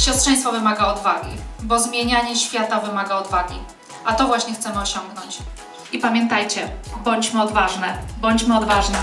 Siostrzeństwo wymaga odwagi, bo zmienianie świata wymaga odwagi. A to właśnie chcemy osiągnąć. I pamiętajcie, bądźmy odważne, bądźmy odważne.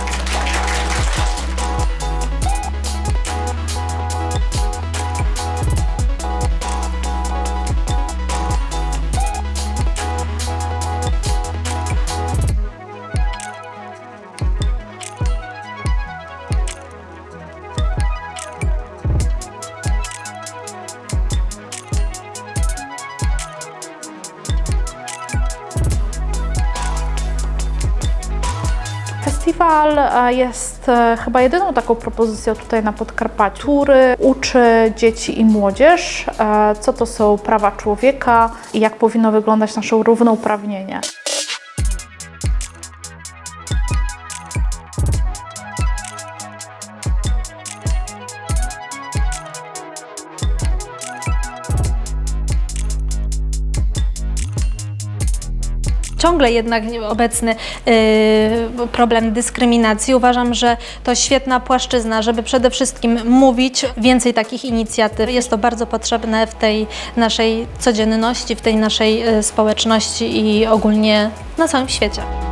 Festiwal e, jest e, chyba jedyną taką propozycją tutaj na Podkarpaciu, który uczy dzieci i młodzież, e, co to są prawa człowieka i jak powinno wyglądać nasze równouprawnienie. Ciągle jednak obecny y, problem dyskryminacji. Uważam, że to świetna płaszczyzna, żeby przede wszystkim mówić więcej takich inicjatyw. Jest to bardzo potrzebne w tej naszej codzienności, w tej naszej y, społeczności i ogólnie na całym świecie.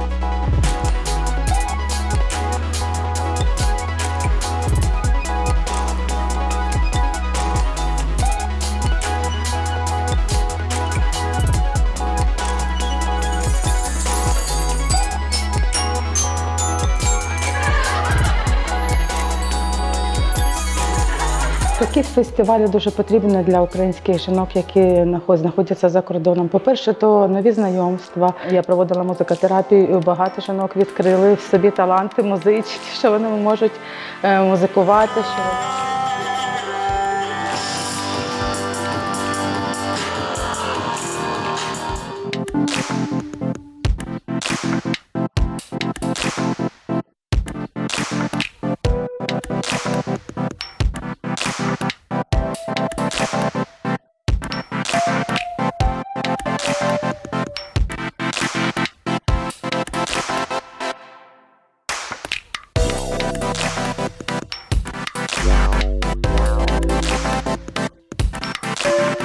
Такі фестивалі дуже потрібні для українських жінок, які нахо- знаходяться за кордоном. По-перше, то нові знайомства. Я проводила музикотерапію, багато жінок відкрили в собі таланти музичні, що вони можуть е, музикувати. Що...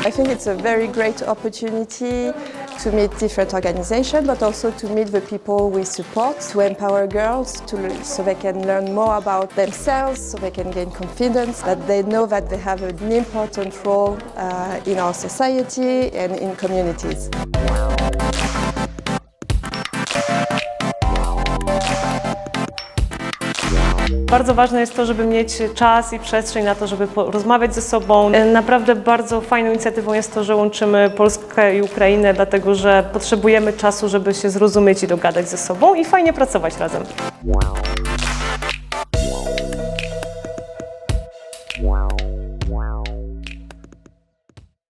I think it's a very great opportunity to meet different organizations, but also to meet the people we support, to empower girls to, so they can learn more about themselves, so they can gain confidence, that they know that they have an important role uh, in our society and in communities. Bardzo ważne jest to, żeby mieć czas i przestrzeń na to, żeby rozmawiać ze sobą. E, Naprawdę bardzo fajną inicjatywą jest to, że łączymy Polskę i Ukrainę, dlatego że potrzebujemy czasu, żeby się zrozumieć i dogadać ze sobą i fajnie pracować razem.